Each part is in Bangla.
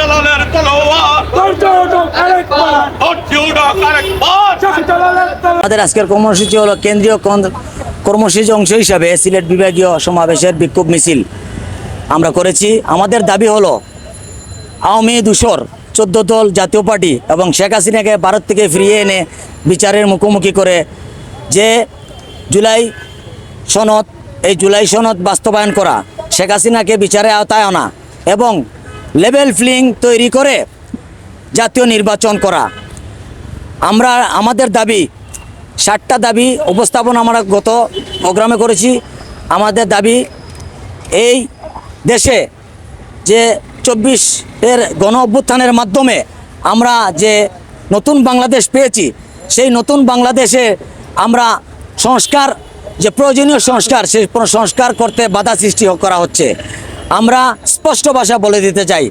জালালের তলোয়ার। আমাদের আজকের কর্মসূচি হলো কেন্দ্রীয় কন- কর্মসূচি অংশ হিসাবে সিলেট বিভাগীয় সমাবেশের বিক্ষোভ মিছিল। আমরা করেছি। আমাদের দাবি হলো আওয়ামী দুশোর চোদ্দ দল জাতীয় পার্টি এবং শেখ হাসিনাকে ভারত থেকে ফিরিয়ে এনে বিচারের মুখোমুখি করে যে জুলাই সনদ এই জুলাই সনদ বাস্তবায়ন করা শেখ হাসিনাকে বিচারে আওতায় আনা এবং লেভেল ফ্লিং তৈরি করে জাতীয় নির্বাচন করা। আমরা, আমাদের দাবি, ষাটটা দাবি উপস্থাপন আমরা গত প্রোগ্রামে করেছি। আমাদের দাবি এই দেশে যে চব্বিশের গণ অভ্যুত্থানের মাধ্যমে আমরা যে নতুন বাংলাদেশ পেয়েছি, সেই নতুন বাংলাদেশে আমরা সংস্কার, যে প্রয়োজনীয় সংস্কার, সেই সংস্কার করতে বাধা সৃষ্টি করা হচ্ছে। আমরা স্পষ্ট ভাষা বলে দিতে চাই।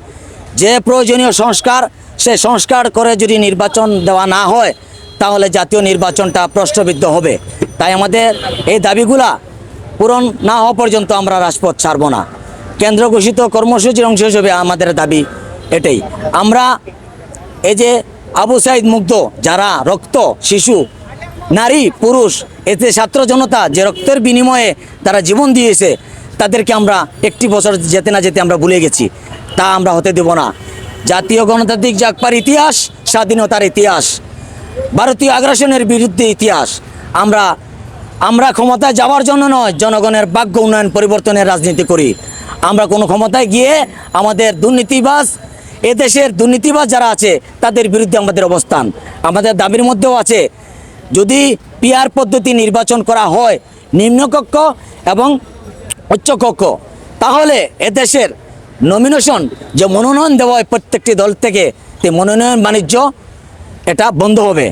যে প্রয়োজনীয় সংস্কার, সে সংস্কার করে যদি নির্বাচন দেওয়া না হয়, তাহলে জাতীয় নির্বাচনটা প্রশ্নবিদ্ধ হবে। তাই আমাদের এই দাবিগুলা পূরণ না হওয়া পর্যন্ত আমরা রাজপথ ছাড়ব না। কেন্দ্র ঘোষিত কর্মসূচির অংশ হিসেবে আমাদের দাবি এটাই। আমরা এই যে আবু সাইদ মুগ্ধ, যারা রক্ত, শিশু, নারী, পুরুষ, এতে ছাত্র জনতা যে রক্তের বিনিময়ে তারা জীবন দিয়েছে তাদেরকে আমরা একটি বছর যেতে না যেতে আমরা ভুলে গেছি। তা আমরা হতে দেব না। জাতীয় গণতান্ত্রিক জাগপার ইতিহাস, স্বাধীনতার ইতিহাস, ভারতীয় আগ্রাসনের বিরুদ্ধে ইতিহাস। আমরা আমরা ক্ষমতায় যাওয়ার জন্য নয়, জনগণের ভাগ্য উন্নয়ন পরিবর্তনের রাজনীতি করি। আমরা কোনো ক্ষমতায় গিয়ে আমাদের দুর্নীতিবাজ, এদেশের দুর্নীতিবাজ যারা আছে, তাদের বিরুদ্ধে আমাদের অবস্থান। আমাদের দাবির মধ্যেও আছে, যদি পিআর পদ্ধতি নির্বাচন করা হয়, নিম্নকক্ষ এবং উচ্চকক্ষ তাহলে এদেশের নমিনেশন যে মনোনয়ন দেওয়া হয় প্রত্যেকটি দল থেকে, তে মনোনয়ন বাণিজ্য এটা বন্ধ হবে।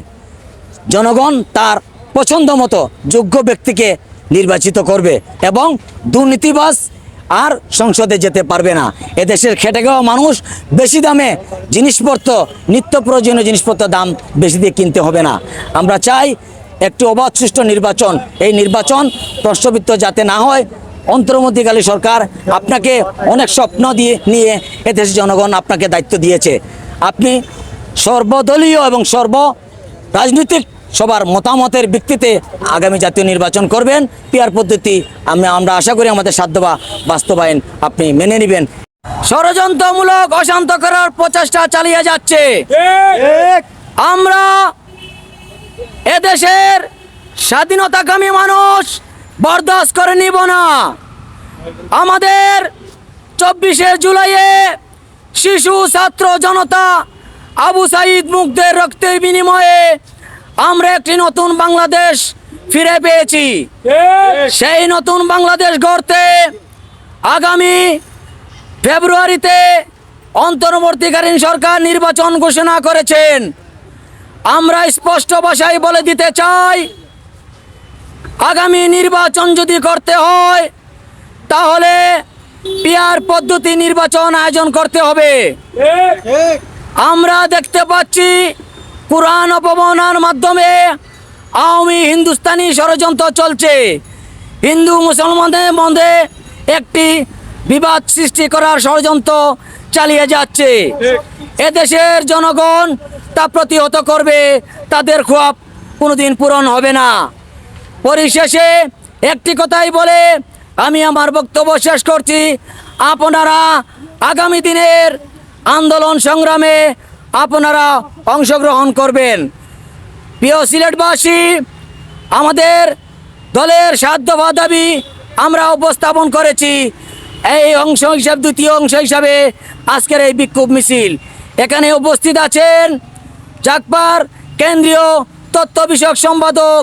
জনগণ তার পছন্দ মতো যোগ্য ব্যক্তিকে নির্বাচিত করবে এবং দুর্নীতিবাস আর সংসদে যেতে পারবে না। এদেশের খেটে খাওয়া মানুষ বেশি দামে জিনিসপত্র, নিত্য প্রয়োজনীয় জিনিসপত্র দাম বেশি দিয়ে কিনতে হবে না। আমরা চাই একটি অবাধ সুষ্ঠু নির্বাচন। এই নির্বাচন প্রশ্নবিত্ত যাতে না হয় অন্তর্মধ্যকালী সরকার আপনাকে অনেক স্বপ্ন দিয়ে নিয়ে এ এদেশের জনগণ আপনাকে দায়িত্ব দিয়েছে। আপনি সর্বদলীয় এবং সর্ব রাজনৈতিক সবার মতামতের ভিত্তিতে আগামী জাতীয় নির্বাচন করবেন। পিয়ার পদ্ধতি আমরা আমরা আশা করি আমাদের সাধ্য বা বাস্তবায়ন আপনি মেনে নেবেন। ষড়যন্ত্রমূলক অশান্ত করার প্রচেষ্টা চালিয়ে যাচ্ছে। আমরা এদেশের স্বাধীনতাকামী মানুষ বরদাস্ত করে নিব না। আমাদের চব্বিশে জুলাইয়ে শিশু ছাত্র জনতা আবু সাইদ মুগ্ধের রক্তের বিনিময়ে আমরা একটি নতুন বাংলাদেশ ফিরে পেয়েছি। সেই নতুন বাংলাদেশ গড়তে আগামী ফেব্রুয়ারিতে অন্তর্বর্তীকালীন সরকার নির্বাচন ঘোষণা করেছেন। আমরা স্পষ্ট ভাষায় বলে দিতে চাই আগামী নির্বাচন যদি করতে হয়, তাহলে পিয়ার পদ্ধতি নির্বাচন আয়োজন করতে হবে। আমরা দেখতে পাচ্ছি কোরআন অপমানার মাধ্যমে আওয়ামী হিন্দুস্তানি ষড়যন্ত্র চলছে। হিন্দু মুসলমানদের মধ্যে একটি বিবাদ সৃষ্টি করার ষড়যন্ত্র চালিয়ে যাচ্ছে। এদেশের জনগণ তা প্রতিহত করবে, তাদের খোয়াব কোনোদিন পূরণ হবে না। পরিশেষে একটি কথাই বলে, আমি আমার বক্তব্য শেষ করছি। আপনারা আগামী দিনের আন্দোলন সংগ্রামে আপনারা অংশগ্রহণ করবেন। প্রিয় সিলেটবাসী, আমাদের দলের সাধ্য বা দাবি আমরা উপস্থাপন করেছি। এই অংশ হিসাবে, দ্বিতীয় অংশ হিসাবে আজকের এই বিক্ষোভ মিছিল। এখানে উপস্থিত আছেন জাকপার কেন্দ্রীয় তথ্য বিষয়ক সম্পাদক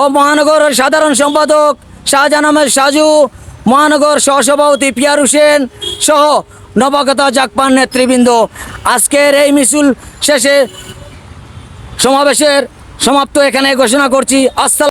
ও মহানগর সাধারণ সম্পাদক শাহজাহান আহমেদ সাজু, মহানগর সহসভাপতি পিয়ার হোসেন সহ নবাগত জাকপান নেতৃবৃন্দ। আজকের এই মিছিল শেষে সমাবেশের সমাপ্ত এখানে ঘোষণা করছি। আসসালাম